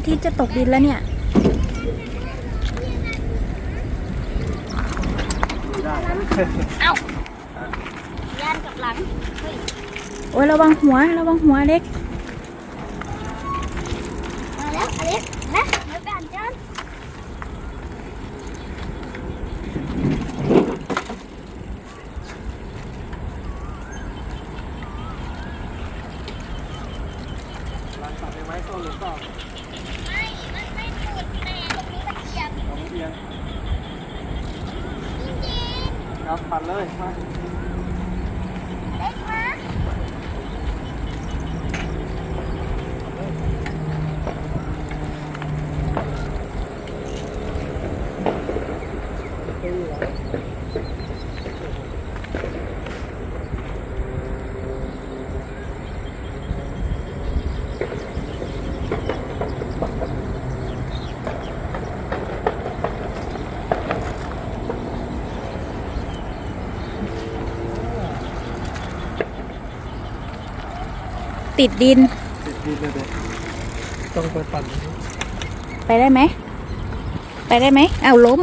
อาทิตย์จะตกดินแล้วเนี่ยเอ้ายันกับหลังเฮ้ยโอ้ยระวังหัว ระวังหัวเล็ก มาแล้วอเล็กนะเดี๋ยวกันยัน ร้านตัดไม้ต้นหรือเปล่า ไม่ มันไม่สุดแต่ตรงนี้มันเกียบ ของเบียน จริง ครับปัดเลยมา ๆเล็กมา ติดดิน ติดดินเลยเด็กต้องไปปั่น ไปได้ไหม ไปได้ไหมเอาล้ม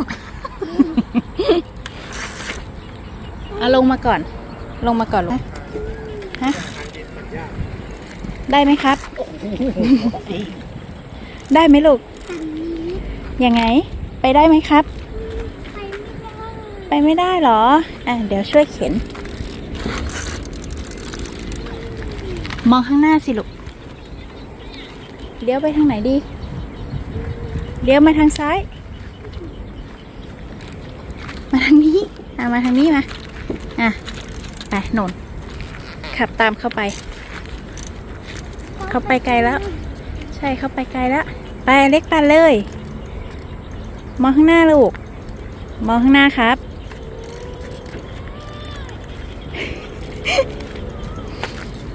เอาลงมาก่อน ลงมาก่อนลงฮะ ได้ไหมครับ ได้ไหมลูก ยังไง ไปได้ไหมครับ ไปไม่ได้เหรอ อะ เดี๋ยวช่วยเข็น มองข้างหน้าสิลูก เลี้ยวไปทางไหนดี เลี้ยวมาทางซ้าย มาทาง ออะมาทางนี้มา อะ ไปหนนขับตามเข้าไป เข้าไปไกลแล้ว ใช่เข้าไปไกลแล้ว ไปเล็กปันเลย มองข้างหน้าลูก มองข้างหน้าครับ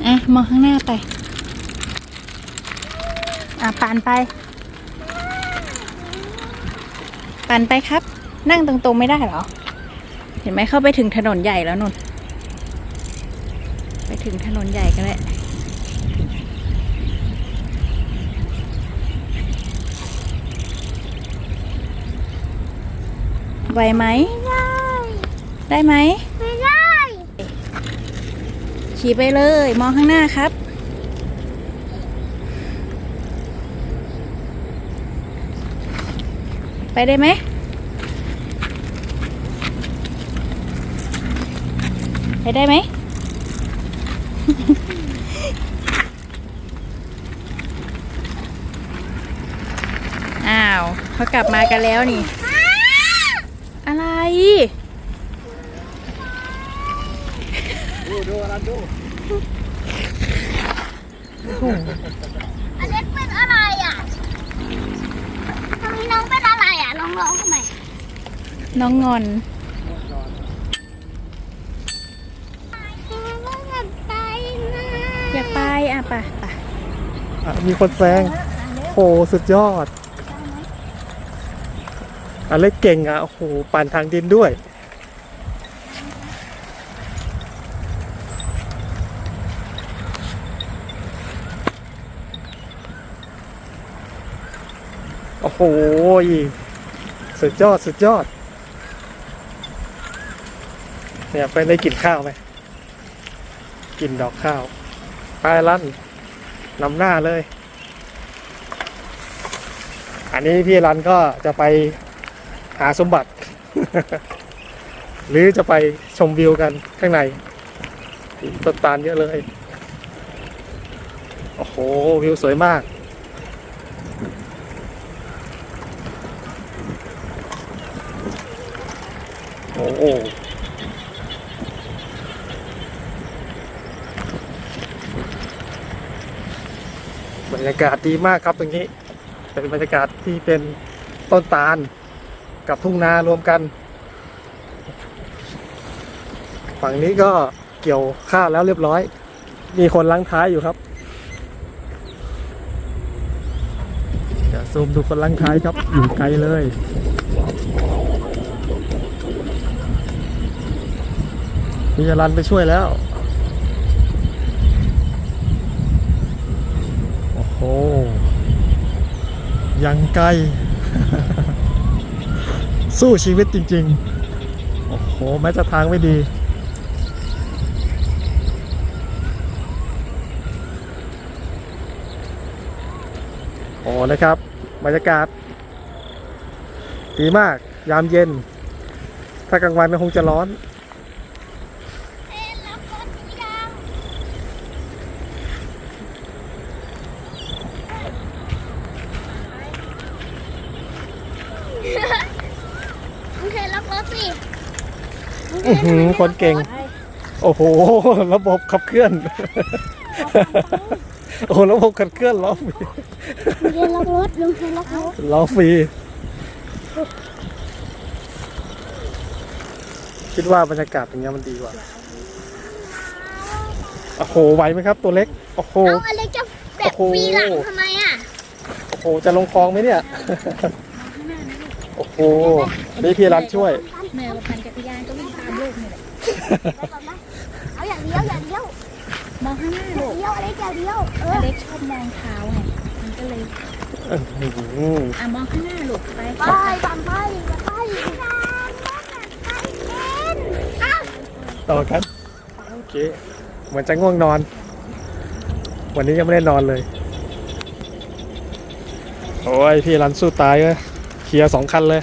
อะ มองข้างหน้าไป อะปานไปปันไปครับ นั่งตรงๆไม่ได้หรอ เห็นไหมเข้าไปถึงถนนใหญ่แล้วนุ่นไปถึงถนนใหญ่กันแล้วไหวไหมได้ไหมไม่ได้ ขี่ไปเลย มองข้างหน้าครับ ไปได้ไหม ไปได้ไหม อ้าวเขากลับมากันแล้วนี่ อะไร ดูดูร้านดูอเล็กเป็นอะไรอะทำไมน้องเป็นอะไรอะ น้องร้องทำไม น้องงอน น้องอยากไปนะ อยาก ไปไปอะมีคนแซงโอ้สุดยอดอันเล็กเก่งอะโอ้โหปั่นทางดินด้วย โอ้โหสุดยอดสุดยอด เนี่ยไปได้กลิ่นข้าวไหมกลิ่นดอกข้าว ไปลั่นนำหน้าเลย อันนี้พี่รันก็จะไปหาสมบัติ หรือจะไปชมวิวกันข้างในต้นตาลเยอะเลย โอ้โห วิวสวยมาก โอ้ บรรยากาศดีมากครับตรงนี้ เป็นบรรยากาศที่เป็นต้นตาลกับทุ่งนารวมกัน ฝั่งนี้ก็เกี่ยวข้าวแล้วเรียบร้อย มีคนล้างท้ายอยู่ครับเดี๋ยวซูมดูคนล้างท้ายครับ อยู่ไกลเลยพี่จรันไปช่วยแล้ว โอ้ยังไกล สู้ชีวิตจริง ๆ โอ้โห แม้จะทางไม่ดีโอ้นะครับ บรรยากาศ ดีมากยามเย็น ถ้ากลางวันก็คงจะร้อน เอ็นรับรถหรือยังมึงเทรับรถ สิมึงทอื้อหือคนเก่ง โอ้โห ระบบขับเคลื่อน โอ้ระบบขับเคลื่อนล้อฟรีมึงเทรับรถลุงเทรับรถล้อฟรี คิดว่าบรรยากาศอย่างเงี้ยมันดีกว่า โอ้โห ไหวไหมครับ ตัวเล็ก โอ้โห เอาอเล็กจะแบบโอ้โหปีหลังทำไมอะโอ้โห จะลงคลองไหมเนี่ย โอ้โห นี่พี่รันช่วย แม่ปั่นจักรยานก็วิ่งตามลูกนี่แหละเอาอย่างเดียวอย่างเดียวมองข้างหน้าอลูย่างกเดียวอเล็กอย่างเดียวเอออเล็กชอบมองเท้าไงมันก็เลยอื้อหืออะมองข้างหน้าลูกไปไปบังไปไปไปอ้าวต่อกันโอเคเหมือนจะง่วงนอน วันนี้ยังไม่ได้นอนเลย โอ้ยพี่รันสู้ตายเลยเคลียร์สองคันเลย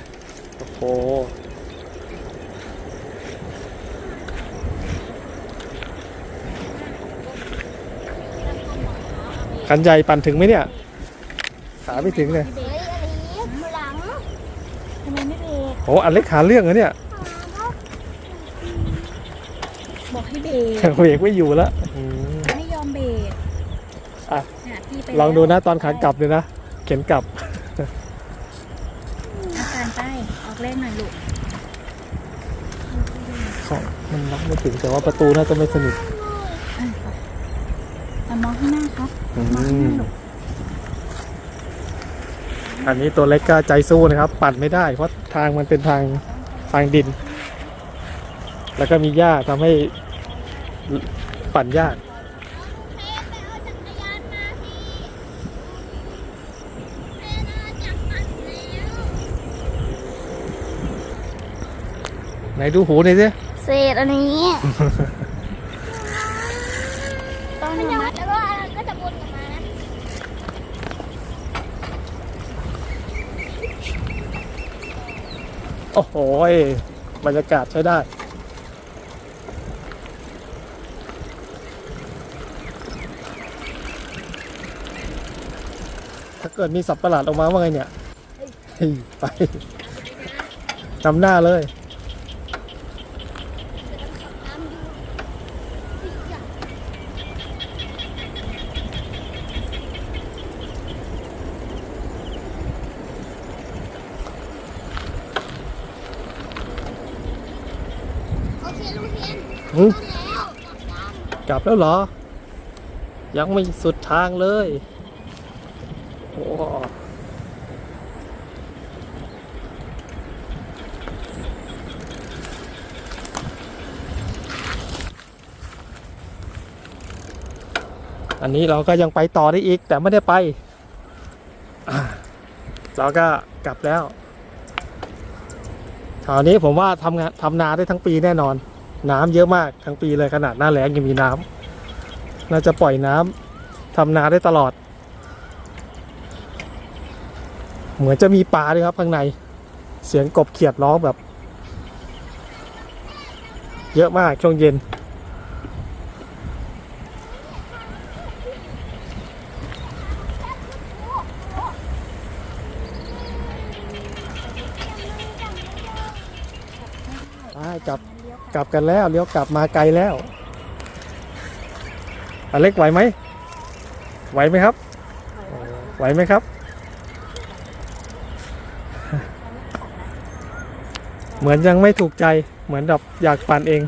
โอ้โห คันใหญ่ปั่นถึงไหมเนี่ย ขาไม่ถึงเลยเฮ้ยอเล็กหลังทำไมไม่เบรกโอ้อันเล็กขาเรื่องเหรอเนี่ยบอกให้เบรกเบรกไม่อยู่แล้วอืมไม่ยอมเบรกอะ น่พี่ไปลองดูนะแวตอนขากลับเลยนะเข็นกลับ อาการไปออกเล่นหน่อยลูกของมันล็อกไม่ถึงแต่ว่าประตูน่าจะไม่สนิทอะไป อะมองข้างหน้าครับอืมองข้างหมน้าลูกอันนี้ตัวเล็กก็ใจสู้นะครับ ปั่นไม่ได้ เพราะทางมันเป็นทางทางดิน แล้วก็มีหญ้าทำให้ปั่นยากเพนไปเอาจักรยานมาสิเพนเอาจักรมันแล้วไหนดูหูหน่อยสิ เศษอันนี้ ต้องยังแล้วก็ก็จะวนกลับมานะโอ้โหบรรยากาศใช้ได้ ถ้าเกิดมีสัตว์ประหลาดออกมาว่าไงเนี่ย ไปนำหน้าเลย โอเคลุงเทียน อืม แล้ว กลับแล้วเหรอ ยังไม่สุดทางเลยโอ้อันนี้เราก็ยังไปต่อได้อีกแต่ไม่ได้ไป เราก็กลับแล้วคราวนี้ผมว่าทำงานทำนาได้ทั้งปีแน่นอน น้ำเยอะมากทั้งปีเลยขนาดหน้าแล้งยังมีน้ำน่าจะปล่อยน้ำทำนาได้ตลอด เหมือนจะมีปลาด้วยครับข้างใน เสียงกบเขียดร้องแบบ เยอะมากช่วงเย็นกับ กลับกันแล้วเลี้ยวกลับมาไกลแล้วอเล็กไหวไหมไหวไหมครับ ไหวไหมครับ เหมือนยังไม่ถูกใจเหมือนแบบอยากปั่นเอง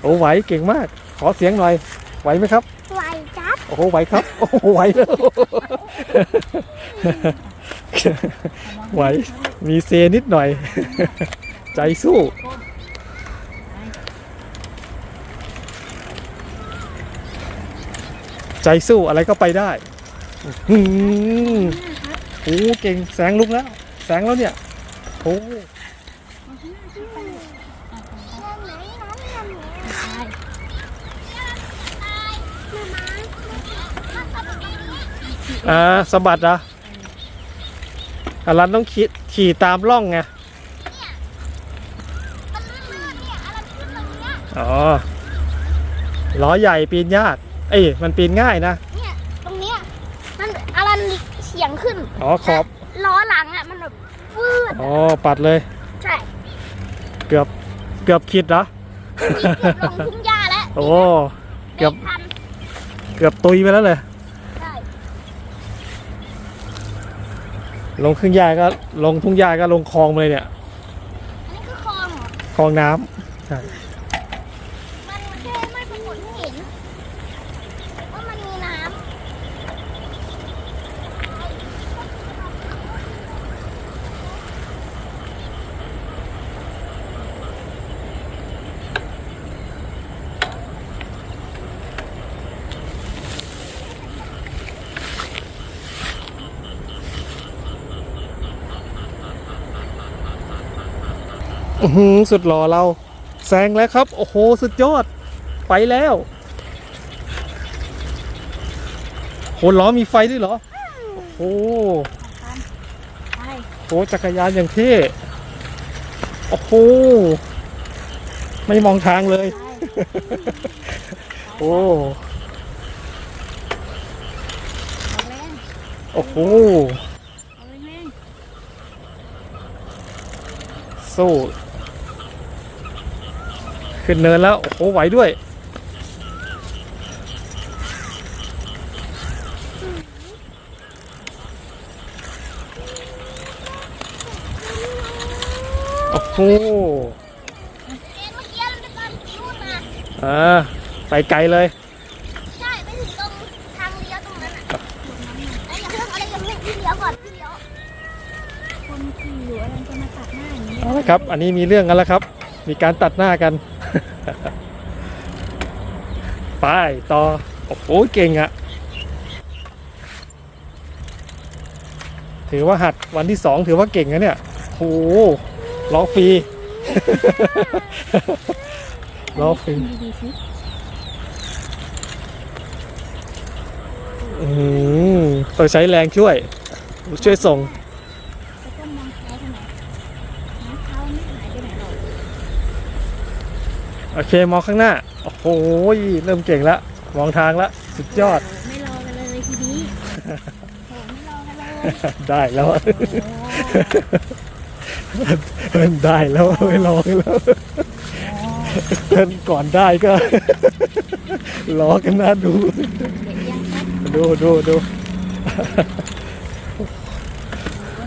โอ้ไหวเก่งมาก ขอเสียงหน่อย ไหวไหมครับ ไหวจับ โอ้โหไหวครับ โอ้โหไหวแล้วไหวมีเซนิดหน่อย ใจสู้ ใจสู้อะไรก็ไปได้อื้อหือโอ้เก่งแสงลุกแล้ว แสงแล้วเนี่ยโอ้อ่าสะบัดเหรออารันต้องขี่ขี่ตามร่องไงอ๋อล้อใหญ่ปีนยาก เอ้ยมันปีนง่ายนะ เนี่ยตรงเนี้ยมันอะไรเฉียงขึ้นอ๋อขอบล้อหลังอะมันแบบวืดอ๋อปัดเลย ใช่เกือบเกือบคิดเหรอนี่เกือบลงทุ่งหญ้าแล้วโอ้ เกือบ ทันเกือบตุยไปแล้วเลย ใช่ลงครึ่งหญ้าก็ลงทุ่งหญ้าก็ลงคลองมาเลยเนี่ย อันนี้คือคลองเหรอ คลองน้ำใช่ มันแค่ไม่ปรากฏให้เห็นว่ามันมีน้ อื้อหือ สุดหล่อเราแซงแล้วครับ โอ้โห สุดยอด ไปแล้วโหล้อมีไฟด้วยเหรอ โอ้โหโหจักรยานอย่างเท่โอ้โห ไม่มองทางเลย โอ้ โอ้โหสู้ ขึ้นเนินแล้ว โอ้โหไหวด้วย โอ้โหำเอ็นเมื่อกี้เราจะตอนนู่นมาอ่าไปไกลเลย ใช่ไปถึงตรงทางเลี้ยวตรงนั้นอะไอ้ยอย่าเพิ่งอะไรอย่าเพิ่งพี่เลี้ยวก่อนพี่เลี้ยวคนขี่อยู่อะไรจะมาตัดหน้าอย่างนี้ เอาละครับ อันนี้มีเรื่องกันแล้วครับ มีการตัดหน้ากัน ไปต่อ โอ้โหเก่งอะถือว่าหัดวันที่สองถือว่าเก่งนะเนี่ยโอ้โหล้อฟรีล้อฟรีอืมต้องใช้แรงช่วย ช่วยส่ง แล้วก็มองเท้าทำไมน้องเท้าไม่หายไปไหนหรอก โอเคมองข้างหน้า โอ้โหเริ่มเก่งแล้วมองทางแล้วสุดยอดโไม่รอกันเลยทีนี้โหไม่รอกันเลยได้แล้วโอ้ได้แล้วไม่รอกันแล้วเพิ่นก่อนได้ก็รอกันนะดูเด็กยังครับดู ดูดูโอ้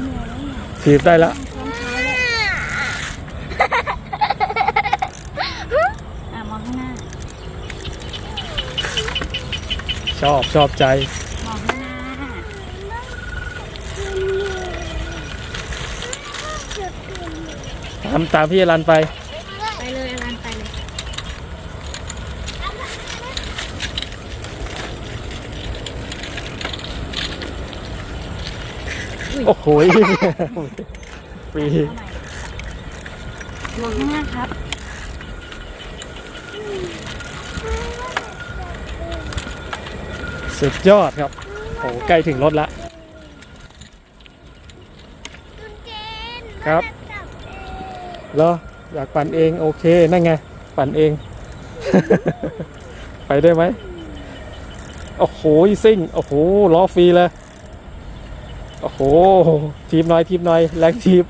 เหนื่อยแล้วเนี่ยถีบได้แล้ว ซ้อนท้ายแล้วอะมองข้างหน้า ชอบชอบใจมองข้างหน้าตามตามพี่อรันไป ไปเลยอลันไปเลย โอ้โห ฟรีเอาใหม่มองข้างหน้าครับ สุดยอดครับโอ้ใกล้ถึงรถละคุณเจนครับเองเหรออยากปั่นเองโอเคนั่นไง ปั่นเอง ไปได้ไหมโอ้โหซิ่งโอ้โหล้อฟรีเลยโอ้โหทีบน่อยทีบน่อยแรงทีบ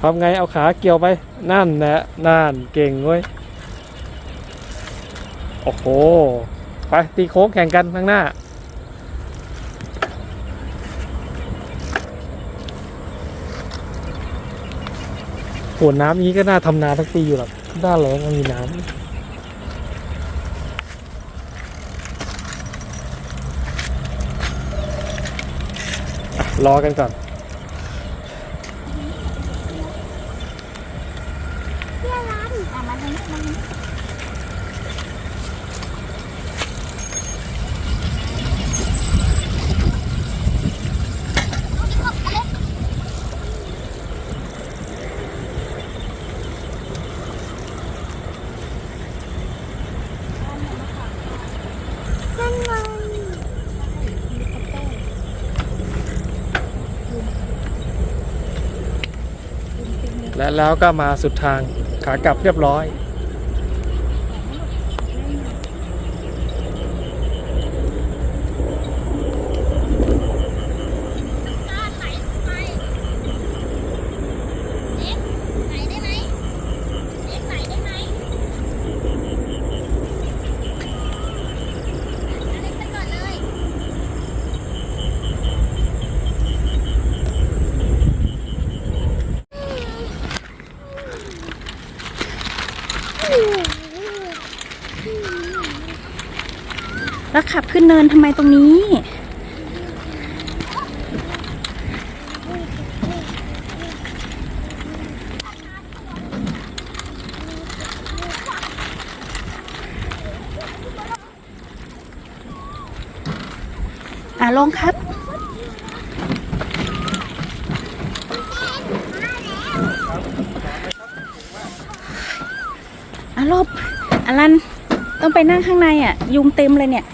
ทำไงเอาขาเกี่ยวไป นั่นแหละนั่นเก่งเว้ย โอ้โห ไป ตีโค้งแข่งกันข้างหน้าโหน้ำนี้ก็น่าทำนาทั้งปีอยู่หรอกหน้านแรงมันมีน้ำรอกันก่อน เพื่อนรัน อะมาทางนี้มาทางนี้ แล้วก็มาสุดทางขากลับเรียบร้อย กล้าไหลไปเล็กไหลได้ไหมเล็กไหลได้ไหมเอาเล็กไปก่อนเลย แล้ว ขับขึ้นเนินทำไมตรงนี้อะลงครับ อะหลบอลัน ต้องไปนั่งข้างในอะ ยุงเต็มเลยเนี่ย